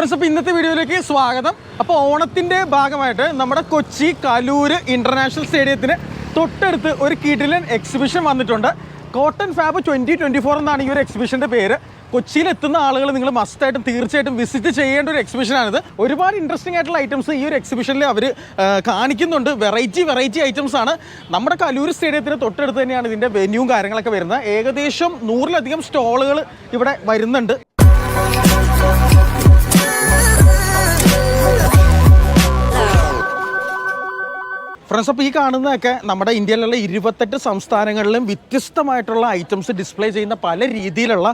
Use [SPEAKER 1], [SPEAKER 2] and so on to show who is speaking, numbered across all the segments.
[SPEAKER 1] Friends അപ്പോൾ ഇന്നത്തെ വീഡിയോയിലേക്ക് സ്വാഗതം. അപ്പോൾ ഓണത്തിന്റെ ഭാഗമായിട്ട് നമ്മുടെ കൊച്ചി കലൂർ ഇന്റർനാഷണൽ സ്റ്റേഡിയത്തിന് തൊട്ടടുത്ത് ഒരു കീട്ടിലൻ എക്സിബിഷൻ വന്നിട്ടുണ്ട്. Cotton fab twenty twenty four എന്നാണ് ഈ ഒരു എക്സിബിഷന്റെ പേര്. കൊച്ചിയിലെത്തുന്ന ആളുകൾ നിങ്ങൾ മസ്റ്റായിട്ടും തീർച്ചയായിട്ടും വിസിറ്റ് ചെയ്യേണ്ട ഒരു എക്സിബിഷനാണിത് ഒരുപാട് ഇൻട്രസ്റ്റിംഗ് ആയിട്ടുള്ള ഐറ്റംസ് ഈ ഒരു എക്സിബിഷനിൽ അവർ കാണിക്കുന്നുണ്ട്. വെറൈറ്റി വെറൈറ്റി ഐറ്റംസ് ആണ്. നമ്മുടെ കലൂർ സ്റ്റേഡിയത്തിന് തൊട്ടടുത്ത് തന്നെയാണ് ഇതിന്റെ വെന്യൂവും കാര്യങ്ങളൊക്കെ വരുന്നത്. ഏകദേശം നൂറിലധികം സ്റ്റോളുകൾ ഇവിടെ വരുന്നുണ്ട്. ഫ്രണ്ട്സ് അപ്പോൾ ഈ കാണുന്നതൊക്കെ നമ്മുടെ ഇന്ത്യയിലുള്ള ഇരുപത്തെട്ട് സംസ്ഥാനങ്ങളിലും വ്യത്യസ്തമായിട്ടുള്ള ഐറ്റംസ് ഡിസ്പ്ലേ ചെയ്യുന്ന പല രീതിയിലുള്ള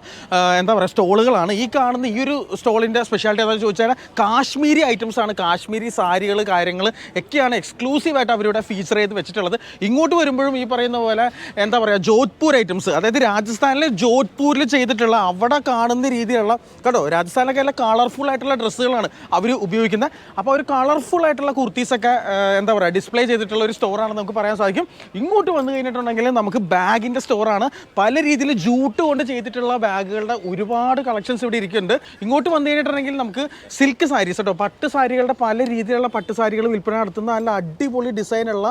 [SPEAKER 1] എന്താ പറയുക സ്റ്റോളുകളാണ്. ഈ കാണുന്ന ഈ ഒരു സ്റ്റോളിന്റെ സ്പെഷ്യാലിറ്റി എന്താണെന്ന് ചോദിച്ചാൽ കാശ്മീരി ഐറ്റംസ് ആണ്. കാശ്മീരി സാരികൾ കാര്യങ്ങൾ ഒക്കെയാണ് എക്സ്ക്ലൂസീവായിട്ട് അവരിവിടെ ഫീച്ചർ ചെയ്ത് വെച്ചിട്ടുള്ളത്. ഇങ്ങോട്ട് വരുമ്പോഴും ഈ പറയുന്ന പോലെ എന്താ പറയുക ജോധ്പൂർ ഐറ്റംസ് അതായത് രാജസ്ഥാനിലെ ജോധ്പൂരിൽ ചെയ്തിട്ടുള്ള അവിടെ കാണുന്ന രീതിയിലുള്ള കേട്ടോ രാജസ്ഥാനിലൊക്കെ നല്ല കളർഫുൾ ആയിട്ടുള്ള ഡ്രസ്സുകളാണ് അവർ ഉപയോഗിക്കുന്നത്. അപ്പോൾ അവർ കളർഫുൾ ആയിട്ടുള്ള കുർത്തീസൊക്കെ എന്താ പറയുക ഡിസ്പ്ലേ ചെയ്തിട്ടുള്ള ഒരു സ്റ്റോറാണെന്ന് നമുക്ക് പറയാൻ സാധിക്കും. ഇങ്ങോട്ട് വന്നു കഴിഞ്ഞിട്ടുണ്ടെങ്കിൽ നമുക്ക് ബാഗിന്റെ സ്റ്റോറാണ് പല രീതിയിൽ ജൂട്ട് കൊണ്ട് ചെയ്തിട്ടുള്ള ബാഗുകളുടെ ഒരുപാട് കളക്ഷൻസ് ഇവിടെ ഇരിക്കുന്നുണ്ട്. ഇങ്ങോട്ട് വന്നു കഴിഞ്ഞിട്ടുണ്ടെങ്കിൽ നമുക്ക് സിൽക്ക് സാരീസ് കേട്ടോ പട്ട് സാരികളുടെ പല രീതിയിലുള്ള പട്ട് സാരികൾ വിൽപ്പന നടത്തുന്ന നല്ല അടിപൊളി ഡിസൈനുള്ള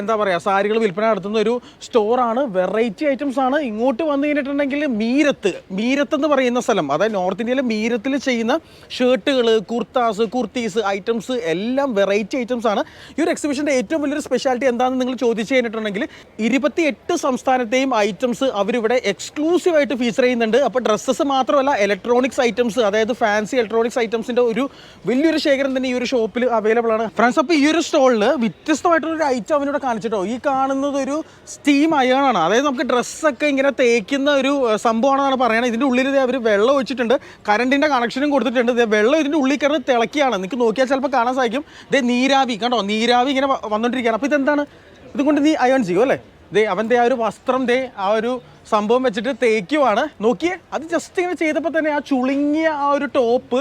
[SPEAKER 1] എന്താ പറയുക സാരികൾ വിൽപ്പന നടത്തുന്ന ഒരു സ്റ്റോറാണ് വെറൈറ്റി ഐറ്റംസ് ആണ്. ഇങ്ങോട്ട് വന്നു കഴിഞ്ഞിട്ടുണ്ടെങ്കിൽ മീരത്ത് മീരത്ത് എന്ന് പറയുന്ന സ്ഥലം അതായത് നോർത്ത് ഇന്ത്യയിലെ മീരത്തിൽ ചെയ്യുന്ന ഷർട്ടുകൾ കുർത്താസ് കുർത്തീസ് ഐറ്റംസ് എല്ലാം വെറൈറ്റി ഐറ്റംസ് ആണ്. ഈ ഒരു എക്സിബിഷന്റെ ഏറ്റവും വലിയൊരു സ്പെഷ്യാലിറ്റി എന്താണെന്ന് നിങ്ങൾ ചോദിച്ചു കഴിഞ്ഞിട്ടുണ്ടെങ്കിൽ ഇരുപത്തി എട്ട് സംസ്ഥാനത്തെയും ഐറ്റംസ് അവരിവിടെ എക്സ്ക്ലൂസീവ് ആയിട്ട് ഫീച്ചർ ചെയ്യുന്നുണ്ട്. അപ്പോൾ ഡ്രസ്സസ് മാത്രമല്ല ഇലക്ട്രോണിക്സ് ഐറ്റംസ് അതായത് ഫാൻസി ഇലക്ട്രോണിക്സ് ഐറ്റംസിന്റെ ഒരു വലിയൊരു ശേഖരം തന്നെ ഈ ഒരു ഷോപ്പിൽ അവൈലബിൾ ആണ്. ഫ്രണ്ട്സ് അപ്പോൾ ഈ ഒരു സ്റ്റോളിൽ വ്യത്യസ്തമായിട്ടുള്ള ഒരു ഐറ്റം അവനോട് കാണിച്ചിട്ടോ? ഈ കാണുന്നത് ഒരു സ്റ്റീം അയണാണ് അതായത് നമുക്ക് ഡ്രസ്സൊക്കെ ഇങ്ങനെ തേക്കുന്ന ഒരു സംഭവമാണെന്നാണ് പറയുന്നത് ഇതിന്റെ ഉള്ളിൽ അവർ വെള്ളം ഒഴിച്ചിട്ടുണ്ട്. കറണ്ടിന്റെ കണക്ഷനും കൊടുത്തിട്ടുണ്ട്. വെള്ളം ഇതിന്റെ ഉള്ളിൽ കിടന്ന് തിളക്കിയാണ്. നിങ്ങൾക്ക് നോക്കിയാൽ ചിലപ്പോൾ കാണാൻ സാധിക്കും. ദേ നീരാവി കണ്ടോ? നീരാവി ഇങ്ങനെ വന്നുകൊണ്ടിരിക്കുകയാണ് അപ്പോൾ ഇതെന്താണ്? ഇതുകൊണ്ട് നീ അയൺ ചെയ്യും അല്ലേ? ദേ അവന്റെ ആ ഒരു വസ്ത്രം ദേ ആ ഒരു സംഭവം വെച്ചിട്ട് തേക്കുവാണ്. നോക്കിയേ അത് ജസ്റ്റ് ഇങ്ങനെ ചെയ്തപ്പോൾ തന്നെ ആ ചുളുങ്ങിയ ആ ഒരു ടോപ്പ്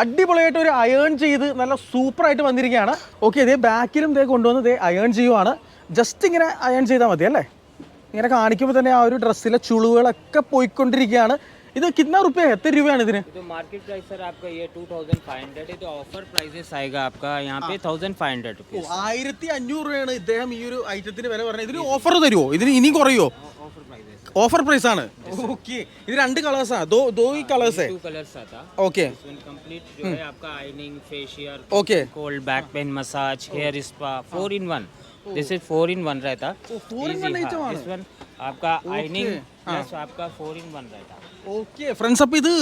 [SPEAKER 1] അടിപൊളിയായിട്ട് ഒരു അയേൺ ചെയ്ത് നല്ല സൂപ്പറായിട്ട് വന്നിരിക്കുകയാണ്. ഓക്കെ ഇതേ ബാക്കിലും ഇതേ കൊണ്ടുവന്ന് ഇതേ അയേൺ ചെയ്യുവാണ്. ജസ്റ്റ് ഇങ്ങനെ അയേൺ ചെയ്താൽ മതി അല്ലേ? ഇങ്ങനെ കാണിക്കുമ്പോൾ തന്നെ ആ ഒരു ഡ്രസ്സിലെ ചുളിവുകളൊക്കെ പോയിക്കൊണ്ടിരിക്കുകയാണ്. ഇത് कितना रुपये है इतने रुपये इतने
[SPEAKER 2] तो मार्केट प्राइस सर आपका ये टू थाउजेंड फाइव हंड्रेड है तो ऑफर प्राइसेस आएगा आपका यहाँ पे थाउजेंड फाइव हंड्रेड ഓ रुपीज
[SPEAKER 1] ആയിരത്തി അഞ്ഞൂറ് രൂപയാണ് ഇദ്ദേഹം ഈ ഒരു ഐറ്റത്തിന് വില പറഞ്ഞത് ഇതിന് ഓഫർ തരുമോ ഇതിന് ഇനിയും കുറയോ
[SPEAKER 2] ऑफर प्राइसेस
[SPEAKER 1] ഓഫർ പ്രൈസ് ആണ് ഓക്കെ ഇത് രണ്ട് കളേഴ്സാ ദോ ദോ ഈ കളേഴ്സേ
[SPEAKER 2] टू कलर्स आता
[SPEAKER 1] ഓക്കെ
[SPEAKER 2] इसमें कंप्लीट जो है आपका ironing
[SPEAKER 1] facial
[SPEAKER 2] okay cold back pain massage hair spa four in one जैसे फोर इन वन रहता ओ,
[SPEAKER 1] four in one item
[SPEAKER 2] आ रहा है। इसमें आपका आयनिंग
[SPEAKER 1] ഓക്കെ ഫ്രണ്ട്സ് അപ്പോൾ ഇത്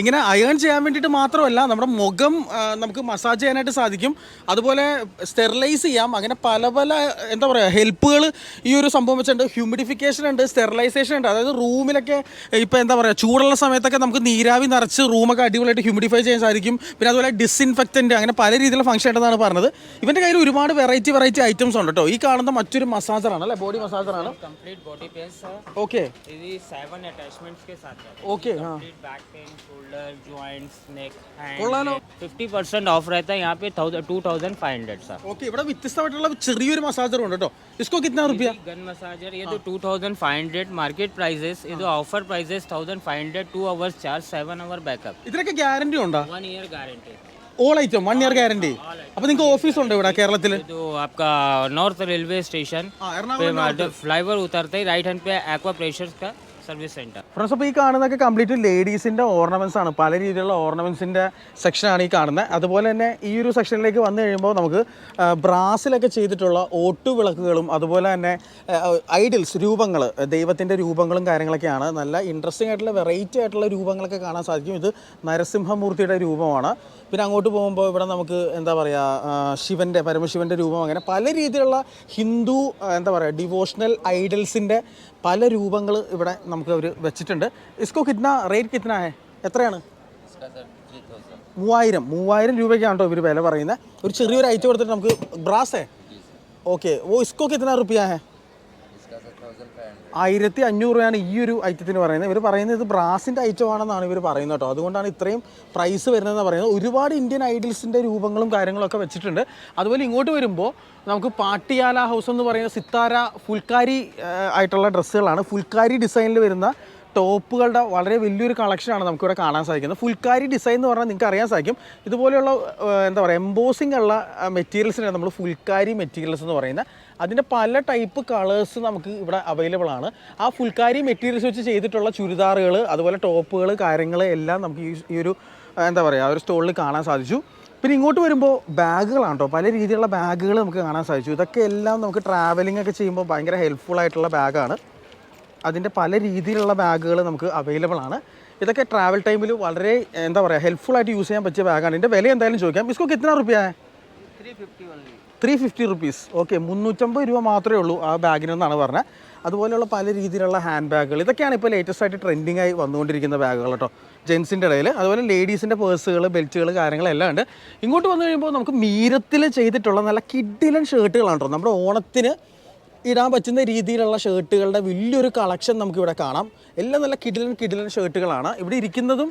[SPEAKER 1] ഇങ്ങനെ അയൺ ചെയ്യാൻ വേണ്ടിയിട്ട് മാത്രമല്ല നമ്മുടെ മുഖം നമുക്ക് മസാജ് ചെയ്യാനായിട്ട് സാധിക്കും. അതുപോലെ സ്റ്റെറിലൈസ് ചെയ്യാം. അങ്ങനെ പല പല എന്താ പറയുക ഹെൽപ്പുകൾ ഈ ഒരു സംഭവം വെച്ചിട്ടുണ്ട്. ഹ്യൂമിഡിഫിക്കേഷൻ ഉണ്ട് സ്റ്റെറിലൈസേഷൻ ഉണ്ട്. അതായത് റൂമിലൊക്കെ ഇപ്പോൾ എന്താ പറയുക ചൂടുള്ള സമയത്തൊക്കെ നമുക്ക് നീരാവി നിറച്ച് റൂമൊക്കെ അടിപൊളിയായിട്ട് ഹ്യൂമിഡിഫൈ ചെയ്യാൻ സാധിക്കും. പിന്നെ അതുപോലെ ഡിസ്ഇൻഫെക്റ്റന്റ് അങ്ങനെ പല രീതിയിലുള്ള ഫംഗ്ഷൻ ഉണ്ടെന്നാണ് പറഞ്ഞത്. ഇവന്റെ കയ്യിൽ ഒരുപാട് വെറൈറ്റി വെറൈറ്റി ഐറ്റംസ് ഉണ്ട് കേട്ടോ. ഈ കാണുന്ന മറ്റൊരു മസാജറാണ് അല്ലേ? ബോഡി മസാജറാണ് ഓക്കെ
[SPEAKER 2] भी सेवन अटैचमेंट्स के साथ रहता है
[SPEAKER 1] ओके
[SPEAKER 2] हाँ back pain shoulder joints neck
[SPEAKER 1] കൊള്ളാലോ
[SPEAKER 2] ഫിഫ്റ്റി പെർസെന്റ് ഓഫ് रहता है यहाँ पे two thousand five hundred sir
[SPEAKER 1] okay ഇവിടെ വ്യത്യസ്തമായിട്ടുള്ള ചെറിയൊരു മസാജർ ഉണ്ട് കേട്ടോ इसको कितना रुपया
[SPEAKER 2] गन मसाजर ये तो 2500 मार्केट प्राइसेस ये तो offer prices 1500 2 hours charge 7 hour backup
[SPEAKER 1] ഇതിനൊക്കെ ഗ്യാരണ്ടി ഉണ്ടോ
[SPEAKER 2] 1 year guarantee
[SPEAKER 1] all item one year guarantee അപ്പൊ നിങ്ങൾക്ക് ഓഫീസ് ഉണ്ട് ഇവിടെ കേരളത്തിൽ
[SPEAKER 2] आपका नॉर्थ रेलवे स्टेशन फ्लाईओवर उतरते ही राइट हैंड पे एक्वा प्रेशर का സർവീസ് സെന്റർ.
[SPEAKER 1] ഫ്രണ്ട്സ് അപ്പോൾ ഈ കാണുന്നതൊക്കെ കംപ്ലീറ്റ് ലേഡീസിന്റെ ഓർണമെന്റ്സ് ആണ്. പല രീതിയിലുള്ള ഓർണമെന്റ്സിന്റെ സെക്ഷനാണ് ഈ കാണുന്നത് അതുപോലെ തന്നെ ഈ ഒരു സെക്ഷനിലേക്ക് വന്നു കഴിയുമ്പോൾ നമുക്ക് ബ്രാസിലൊക്കെ ചെയ്തിട്ടുള്ള ഓട്ടുവിളക്കുകളും അതുപോലെ തന്നെ ഐഡിൽസ് രൂപങ്ങൾ ദൈവത്തിന്റെ രൂപങ്ങളും കാര്യങ്ങളൊക്കെയാണ്. നല്ല ഇൻട്രസ്റ്റിംഗ് ആയിട്ടുള്ള വെറൈറ്റി ആയിട്ടുള്ള രൂപങ്ങളൊക്കെ കാണാൻ സാധിക്കും. ഇത് നരസിംഹമൂർത്തിയുടെ രൂപമാണ്. പിന്നെ അങ്ങോട്ട് പോകുമ്പോൾ ഇവിടെ നമുക്ക് എന്താ പറയുക ശിവന്റെ പരമശിവന്റെ രൂപം അങ്ങനെ പല രീതിയിലുള്ള ഹിന്ദു എന്താ പറയുക ഡിവോഷണൽ ഐഡൽസിന്റെ പല രൂപങ്ങൾ ഇവിടെ നമുക്ക് അവർ വെച്ചിട്ടുണ്ട്. ഇസ്കോ കിറ്റ്ന റേറ്റ് കിത്ന? എത്രയാണ്? മൂവായിരം. മൂവായിരം രൂപയ്ക്കാണ് ഇവർ വില പറയുന്നത്. ഒരു ചെറിയൊരു ഐറ്റം കൊടുത്തിട്ട് നമുക്ക് ബ്രാസേ ഓക്കെ. ഓ ഇസ്കോ കിത്ന റുപ്പിയാ? ഹേ ആയിരത്തി അഞ്ഞൂറ് രൂപയാണ് ഈ ഒരു ഐറ്റത്തിന് പറയുന്നത്. ഇവർ പറയുന്നത് ഇത് ബ്രാസിന്റെ ഐറ്റം ആണെന്നാണ് ഇവർ പറയുന്നത് കേട്ടോ. അതുകൊണ്ടാണ് ഇത്രയും പ്രൈസ് വരുന്നതെന്ന് പറയുന്നത്. ഒരുപാട് ഇന്ത്യൻ ഐഡിൽസിന്റെ രൂപങ്ങളും കാര്യങ്ങളൊക്കെ വെച്ചിട്ടുണ്ട്. അതുപോലെ ഇങ്ങോട്ട് വരുമ്പോൾ നമുക്ക് പാട്ടിയാല ഹൗസ് എന്ന് പറയുന്ന സിത്താര ഫുൽക്കാരി ആയിട്ടുള്ള ഡ്രസ്സുകളാണ് ഫുൽക്കാരി ഡിസൈനിൽ വരുന്ന ടോപ്പുകളുടെ വളരെ വലിയൊരു കളക്ഷനാണ് നമുക്കിവിടെ കാണാൻ സാധിക്കുന്നത്. ഫുൽക്കാരി ഡിസൈൻ എന്ന് പറഞ്ഞാൽ നിങ്ങൾക്ക് അറിയാൻ സാധിക്കും. ഇതുപോലെയുള്ള എന്താ പറയുക എംബോസിംഗ് ഉള്ള മെറ്റീരിയൽസിനാണ് നമ്മൾ ഫുൽക്കാരി മെറ്റീരിയൽസ് എന്ന് പറയുന്നത്. അതിന്റെ പല ടൈപ്പ് കളേഴ്സ് നമുക്ക് ഇവിടെ അവൈലബിൾ ആണ്. ആ ഫുൽക്കാരി മെറ്റീരിയൽസ് വെച്ച് ചെയ്തിട്ടുള്ള ചുരിദാറുകൾ അതുപോലെ ടോപ്പുകൾ കാര്യങ്ങൾ എല്ലാം നമുക്ക് ഈ ഒരു എന്താ പറയുക ആ ഒരു സ്റ്റോളിൽ കാണാൻ സാധിച്ചു. പിന്നെ ഇങ്ങോട്ട് വരുമ്പോൾ ബാഗുകളാണ് കേട്ടോ. പല രീതിയിലുള്ള ബാഗുകൾ നമുക്ക് കാണാൻ സാധിച്ചു. ഇതൊക്കെ എല്ലാം നമുക്ക് ട്രാവലിംഗ് ഒക്കെ ചെയ്യുമ്പോൾ ഭയങ്കര ഹെൽപ്ഫുൾ ആയിട്ടുള്ള ബാഗാണ്. അതിന്റെ പല രീതിയിലുള്ള ബാഗുകൾ നമുക്ക് അവൈലബിൾ ആണ്. ഇതൊക്കെ ട്രാവൽ ടൈമിൽ വളരെ എന്താ പറയുക ഹെൽപ്ഫുൾ ആയിട്ട് യൂസ് ചെയ്യാൻ പറ്റിയ ബാഗാണ് ഇതിന്റെ വില എന്തായാലും ചോദിക്കാം. ഇസ്കോ എത്ര റുപ്യ? ത്രീ ഫിഫ്റ്റി റുപ്പീസ് ഓക്കെ മുന്നൂറ്റമ്പത് രൂപ മാത്രമേ ഉള്ളൂ ആ ബാഗിനെന്നാണ് പറഞ്ഞത് അതുപോലെയുള്ള പല രീതിയിലുള്ള ഹാൻഡ് ബാഗുകൾ ഇതൊക്കെയാണ് ഇപ്പോൾ ലേറ്റസ്റ്റ് ആയിട്ട് ട്രെൻഡിങ് ആയി വന്നുകൊണ്ടിരിക്കുന്ന ബാഗുകൾ കേട്ടോ. ജെൻസിന്റെ ഇടയിൽ അതുപോലെ ലേഡീസിന്റെ പേഴ്സുകൾ ബെൽറ്റുകൾ കാര്യങ്ങളെല്ലാം ഉണ്ട്. ഇങ്ങോട്ട് വന്നു കഴിയുമ്പോൾ നമുക്ക് മീരത്തിൽ ചെയ്തിട്ടുള്ള നല്ല കിഡിലൻ ഷർട്ടുകളാണ് കേട്ടോ. നമ്മുടെ ഓണത്തിന് ഇടാൻ പറ്റുന്ന രീതിയിലുള്ള ഷർട്ടുകളുടെ വലിയൊരു കളക്ഷൻ നമുക്കിവിടെ കാണാം. എല്ലാം നല്ല കിടിലൻ കിടിലൻ ഷർട്ടുകളാണ്. ഇവിടെ ഇരിക്കുന്നതും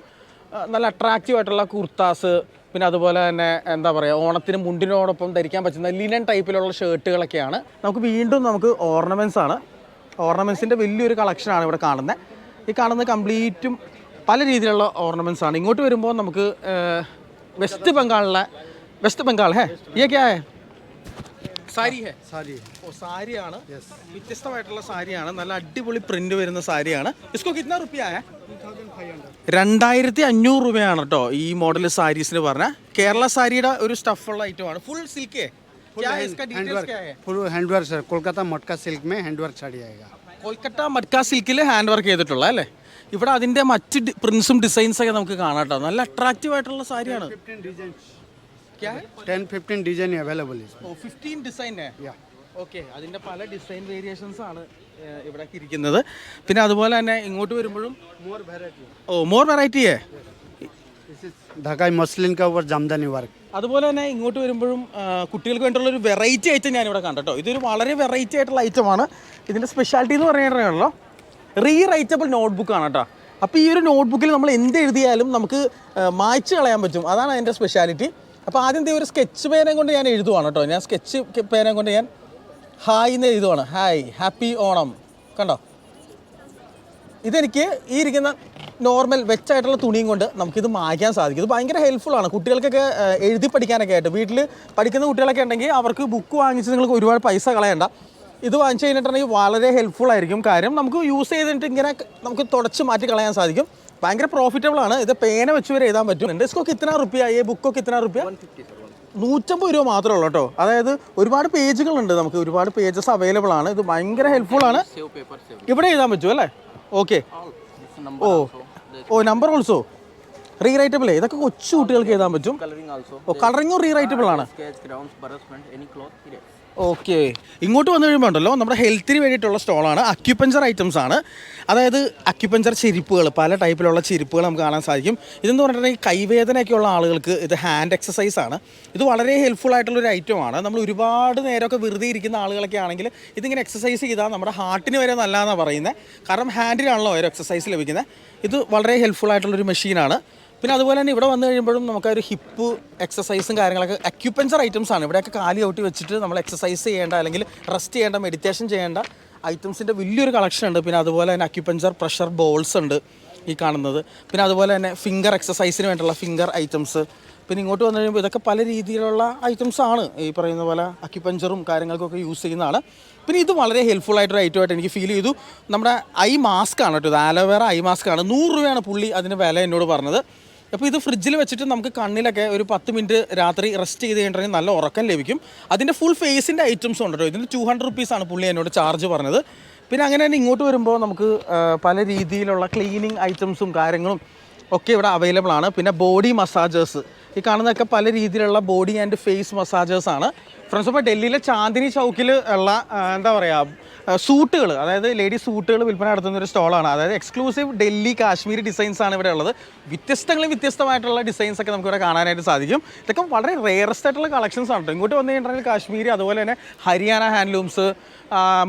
[SPEAKER 1] നല്ല അട്രാക്റ്റീവ് ആയിട്ടുള്ള കുർത്താസ് പിന്നെ അതുപോലെ തന്നെ എന്താ പറയുക ഓണത്തിന് മുണ്ടിനോടൊപ്പം ധരിക്കാൻ പറ്റുന്ന ലിനൻ ടൈപ്പിലുള്ള ഷർട്ടുകളൊക്കെയാണ്. നമുക്ക് വീണ്ടും നമുക്ക് ഓർണമെന്റ്സ് ആണ്. ഓർണമെന്റ്സിന്റെ വലിയൊരു കളക്ഷനാണ് ഇവിടെ കാണുന്നത് ഈ കാണുന്ന കംപ്ലീറ്റും പല രീതിയിലുള്ള ഓർണമെന്റ്സ് ആണ്. ഇങ്ങോട്ട് വരുമ്പോൾ നമുക്ക് വെസ്റ്റ് ബംഗാളിലെ വെസ്റ്റ് ബംഗാൾ ഹേ? ഈ ഒക്കെ സാരി
[SPEAKER 3] സാരി
[SPEAKER 1] ഓ സാരിയാണ്. വ്യത്യസ്തമായിട്ടുള്ള സാരിയാണ്. നല്ല അടിപൊളി പ്രിന്റ് വരുന്ന സാരിയാണ്. ഇസ്കോ കിतना റുപ്യ ആയ രണ്ടായിരത്തി അഞ്ഞൂറ് രൂപയാണ് കേട്ടോ ഈ മോഡൽ സാരീസിന് പറഞ്ഞ. കേരള സാരിയുടെ ഒരു സ്റ്റഫുള്ള ആണ്. Full silk
[SPEAKER 3] full hand work sir Kolkata Matka silk may hand work sari ആയേഗാ.
[SPEAKER 1] കൊൽക്കത്ത മട്ക സിൽക്കിൽ ഹാൻഡ് വർക്ക് ചെയ്തിട്ടുള്ള അല്ലേ? ഇവിടെ അതിന്റെ മറ്റ് പ്രിൻസും ഡിസൈൻസ് ഒക്കെ നമുക്ക് കാണാം കേട്ടോ നല്ല അട്രാക്റ്റീവ് ആയിട്ടുള്ള സാരിയാണ്.
[SPEAKER 3] Fifteen design ten fifteen design available है इसमें
[SPEAKER 1] ഓ ഫിഫ്റ്റീൻ ഡിസൈൻ
[SPEAKER 3] Yeah.
[SPEAKER 1] ഓക്കെ അതിന്റെ പല ഡിസൈൻ വേരിയേഷൻസ് ആണ് ഏഹ്, ഇവിടെ ഇരിക്കുന്നത് പിന്നെ അതുപോലെ തന്നെ ഇങ്ങോട്ട് വരുമ്പോഴും
[SPEAKER 3] मोर वेराइटी
[SPEAKER 1] ഓ മോർ വെറൈറ്റിയേ
[SPEAKER 3] दिस इज ढाकाई मसलिन का ऊपर जामदानी वर्क
[SPEAKER 1] അതുപോലെ തന്നെ ഇങ്ങോട്ട് വരുമ്പോഴും ആ, കുട്ടികൾക്ക് വേണ്ടിയുള്ള ഒരു വെറൈറ്റി ഐറ്റം ഞാനിവിടെ കണ്ടോ ഇതൊരു വളരെ വെറൈറ്റി ആയിട്ടുള്ള ഐറ്റമാണ് ഇതിൻ്റെ സ്പെഷ്യാലിറ്റി എന്ന് പറയുകയാണല്ലോ റീ റൈറ്റബിൾ നോട്ട്ബുക്കാണ് കേട്ടോ അപ്പോൾ ഈ ഒരു നോട്ട്ബുക്കിൽ നമ്മൾ എന്ത് എഴുതിയാലും നമുക്ക് ആ, മായ്ച്ച് കളയാൻ പറ്റും അതാണ് അതിൻ്റെ സ്പെഷ്യാലിറ്റി അപ്പോൾ ആദ്യം ഒരു സ്കെച്ച് പേന കൊണ്ട് ഞാൻ എഴുതുവാണ് കേട്ടോ. ഞാൻ സ്കെച്ച് പേന കൊണ്ട് ഞാൻ ഹായ് എന്ന് എഴുതുവാണ്. Hi happy Onam. കണ്ടോ? ഇതെനിക്ക് ഈ ഇരിക്കുന്ന നോർമൽ വെച്ചായിട്ടുള്ള തുണിയും കൊണ്ട് നമുക്കിത് മായ്ക്കാൻ സാധിക്കും. ഇത് ഭയങ്കര ഹെൽപ്ഫുള്ളാണ് കുട്ടികൾക്കൊക്കെ എഴുതി പഠിക്കാനൊക്കെ ആയിട്ട്. വീട്ടിൽ പഠിക്കുന്ന കുട്ടികളൊക്കെ ഉണ്ടെങ്കിൽ അവർക്ക് ബുക്ക് വാങ്ങിച്ച് നിങ്ങൾക്ക് ഒരുപാട് പൈസ കളയണ്ട. ഇത് വാങ്ങിച്ചു കഴിഞ്ഞിട്ടുണ്ടെങ്കിൽ വളരെ ഹെൽപ്ഫുൾ ആയിരിക്കും. കാര്യം നമുക്ക് യൂസ് ചെയ്തിട്ട് ഇങ്ങനെ നമുക്ക് തുടച്ച് മാറ്റി കളയാൻ സാധിക്കും. ഭയങ്കര പ്രോഫിറ്റബിൾ ആണ്. ഇത് പേന വെച്ച് വരെ എഴുതാൻ പറ്റും. ഡിസ്കൊക്കെ ഇത്ര റുപ്യ? ഈ ബുക്കൊക്കെ ഇത്ര റുപ്യ? നൂറ്റമ്പത് രൂപ മാത്രമേ ഉള്ളൂ കേട്ടോ. അതായത് ഒരുപാട് പേജുകളുണ്ട് നമുക്ക്. ഒരുപാട് പേജസ് അവൈലബിൾ ആണ്. ഇത് ഭയങ്കര ഹെൽപ്ഫുൾ ആണ്. ഇവിടെ എഴുതാൻ പറ്റും അല്ലേ? ഓക്കെ ഓ ഓ നമ്പർ ഓൾസോ റീറൈറ്റബിൾ ഇതൊക്കെ കൊച്ചു കുട്ടികൾക്ക് എഴുതാൻ പറ്റും. ഓ കളറിങ്ങും റീറൈറ്റബിൾ ആണ്. ഓക്കെ. ഇങ്ങോട്ട് വന്നു കഴിയുമ്പോൾ ഉണ്ടല്ലോ നമ്മുടെ ഹെൽത്തിന് വേണ്ടിയിട്ടുള്ള സ്റ്റോളാണ്. അക്യുപഞ്ചർ ഐറ്റംസ് ആണ്. അതായത് അക്യുപഞ്ചർ ചെരുപ്പുകൾ പല ടൈപ്പിലുള്ള ചെരുപ്പുകൾ നമുക്ക് കാണാൻ സാധിക്കും. ഇതെന്ന് പറഞ്ഞിട്ടുണ്ടെങ്കിൽ കൈവേദനയൊക്കെ ഉള്ള ആളുകൾക്ക് ഇത് ഹാൻഡ് എക്സസൈസ് ആണ്. ഇത് വളരെ ഹെൽപ്ഫുൾ ആയിട്ടുള്ള ഒരു ആണ്. നമ്മൾ ഒരുപാട് നേരമൊക്കെ വെറുതെ ഇരിക്കുന്ന ആളുകളൊക്കെ ആണെങ്കിൽ ഇതിങ്ങനെ എക്സസൈസ് ചെയ്താൽ നമ്മുടെ ഹാർട്ടിന് വരെ നല്ലതെന്നാണ് പറയുന്നത്. കാരണം ഹാൻഡിലാണല്ലോ ഓരോ എക്സസൈസ് ലഭിക്കുന്നത്. ഇത് വളരെ ഹെൽപ്ഫുൾ ആയിട്ടുള്ളൊരു മെഷീനാണ് പിന്നെ അതുപോലെ തന്നെ ഇവിടെ വന്നു കഴിയുമ്പോഴും നമുക്ക് ഒരു ഹിപ്പ് എക്സസൈസും കാര്യങ്ങളൊക്കെ അക്യുപെൻസർ ഐറ്റംസ് ആണ്. ഇവിടെയൊക്കെ കാലി ഔട്ടി വെച്ചിട്ട് നമ്മൾ എക്സസൈസ് ചെയ്യേണ്ട അല്ലെങ്കിൽ റെസ്റ്റ് ചെയ്യേണ്ട മെഡിറ്റേഷൻ ചെയ്യേണ്ട ഐറ്റംസിന്റെ വലിയൊരു കളക്ഷൻ ഉണ്ട്. പിന്നെ അതുപോലെ തന്നെ അക്യുപെൻസർ പ്രഷർ ബോൾസ് ഉണ്ട് ഈ കാണുന്നത്. പിന്നെ അതുപോലെ തന്നെ ഫിംഗർ എക്സസൈസിന് വേണ്ടിയുള്ള ഫിംഗർ ഐറ്റംസ് പിന്നെ ഇങ്ങോട്ട് വന്നു കഴിയുമ്പോൾ ഇതൊക്കെ പല രീതിയിലുള്ള ഐറ്റംസ് ആണ്. ഈ പറയുന്ന പോലെ അക്യുപഞ്ചറും കാര്യങ്ങൾക്കൊക്കെ യൂസ് ചെയ്യുന്നതാണ്. പിന്നെ ഇത് വളരെ ഹെൽപ്ഫുൾ ആയിട്ടൊരു ഐറ്റം ആയിട്ട് എനിക്ക് ഫീൽ ചെയ്തു. നമ്മുടെ ഐ മാസ്ക് ആണ് കേട്ടോ ഇത്. ആലോവേറ ഐ മാസ്ക് ആണ്. നൂറ് രൂപയാണ് പുള്ളി അതിന് വില എന്നോട് പറഞ്ഞത്. അപ്പോൾ ഇത് ഫ്രിഡ്ജിൽ വെച്ചിട്ട് നമുക്ക് കണ്ണിലൊക്കെ ഒരു പത്ത് മിനിറ്റ് രാത്രി റെസ്റ്റ് ചെയ്ത് കഴിഞ്ഞിട്ടുണ്ടെങ്കിൽ നല്ല ഉറക്കം ലഭിക്കും. അതിന്റെ ഫുൾ ഫേസിന്റെ ഐറ്റംസ് ഉണ്ട് കേട്ടോ. ഇതിന് ടു ഹൺഡ്രഡ് റുപ്പീസാണ് പുള്ളി എന്നോട് ചാർജ് പറഞ്ഞത്. പിന്നെ അങ്ങനെ തന്നെ ഇങ്ങോട്ട് വരുമ്പോൾ നമുക്ക് പല രീതിയിലുള്ള ക്ലീനിങ് ഐറ്റംസും കാര്യങ്ങളും ഒക്കെ ഇവിടെ അവൈലബിൾ ആണ്. പിന്നെ ബോഡി മസാജേഴ്സ് ഈ കാണുന്നതൊക്കെ പല രീതിയിലുള്ള ബോഡി ആൻഡ് ഫേസ് മസാജേഴ്സാണ് ഫ്രണ്ട്സ് അപ്പോൾ ഡൽഹിയിലെ ചാന്ദിനി ചൗക്കിൽ ഉള്ള എന്താ പറയുക സൂട്ടുകൾ അതായത് ലേഡി സൂട്ടുകൾ വിൽപ്പന നടത്തുന്ന ഒരു സ്റ്റോളാണ്. അതായത് എക്സ്ക്ലൂസീവ് ഡൽഹി കാശ്മീരി ഡിസൈൻസ് ആണ് ഇവിടെ ഉള്ളത്. വ്യത്യസ്തങ്ങളും വ്യത്യസ്തമായിട്ടുള്ള ഡിസൈൻസ് ഒക്കെ നമുക്ക് ഇവിടെ കാണാനായിട്ട് സാധിക്കും. ഇതൊക്കെ വളരെ റെയറസ്റ്റ് ആയിട്ടുള്ള കളക്ഷൻസ് ആണ് ഇങ്ങോട്ട് വന്നു കഴിഞ്ഞിട്ടുണ്ടെങ്കിൽ കാശ്മീരി അതുപോലെ തന്നെ ഹരിയാന ഹാൻഡ്ലൂംസ്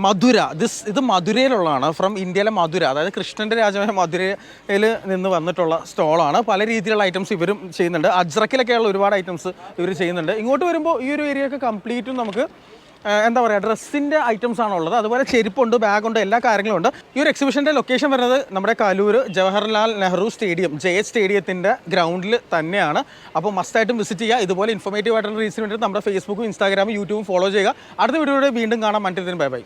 [SPEAKER 1] മധുര. ദിസ് ഇത് മധുരയിലുള്ളതാണ് ഫ്രം ഇന്ത്യയിലെ മധുര. അതായത് കൃഷ്ണന്റെ രാജമായ മധുരയിൽ നിന്ന് വന്നിട്ടുള്ള സ്റ്റോളാണ്. പല രീതിയിലുള്ള ഐറ്റംസ് ഇവരും ചെയ്യുന്നുണ്ട്. അജ്രക്കിലൊക്കെയുള്ള ഒരുപാട് ഐറ്റംസ് ഇവർ ചെയ്യുന്നുണ്ട്. ഇങ്ങോട്ട് വരുമ്പോൾ ഈ ഒരു ഏരിയ ഒക്കെ കംപ്ലീറ്റും നമുക്ക് എന്താ പറയുക ഡ്രസ്സിന്റെ ഐറ്റംസ് ആണുള്ളത്. അതുപോലെ ചെരുപ്പുണ്ട് ബാഗുണ്ട് എല്ലാ കാര്യങ്ങളും ഉണ്ട്. ഈ ഒരു എക്സിബിഷന്റെ ലൊക്കേഷൻ വരുന്നത് നമ്മുടെ Kaloor Jawaharlal Nehru stadium J H സ്റ്റേഡിയത്തിന്റെ ഗ്രൗണ്ടിൽ തന്നെയാണ്. അപ്പോൾ മസ്റ്റായിട്ടും വിസിറ്റ് ചെയ്യുക. ഇതുപോലെ ഇൻഫോർമേറ്റീവ് ആയിട്ടുള്ള റീസിന് വേണ്ടി നമ്മുടെ ഫേസ്ബുക്കും ഇൻസ്റ്റാഗ്രാമും യൂട്യൂബും ഫോളോ ചെയ്യുക. അടുത്ത വീഡിയോയുടെ വീണ്ടും കാണാം. മറ്റേ ബൈ ബൈ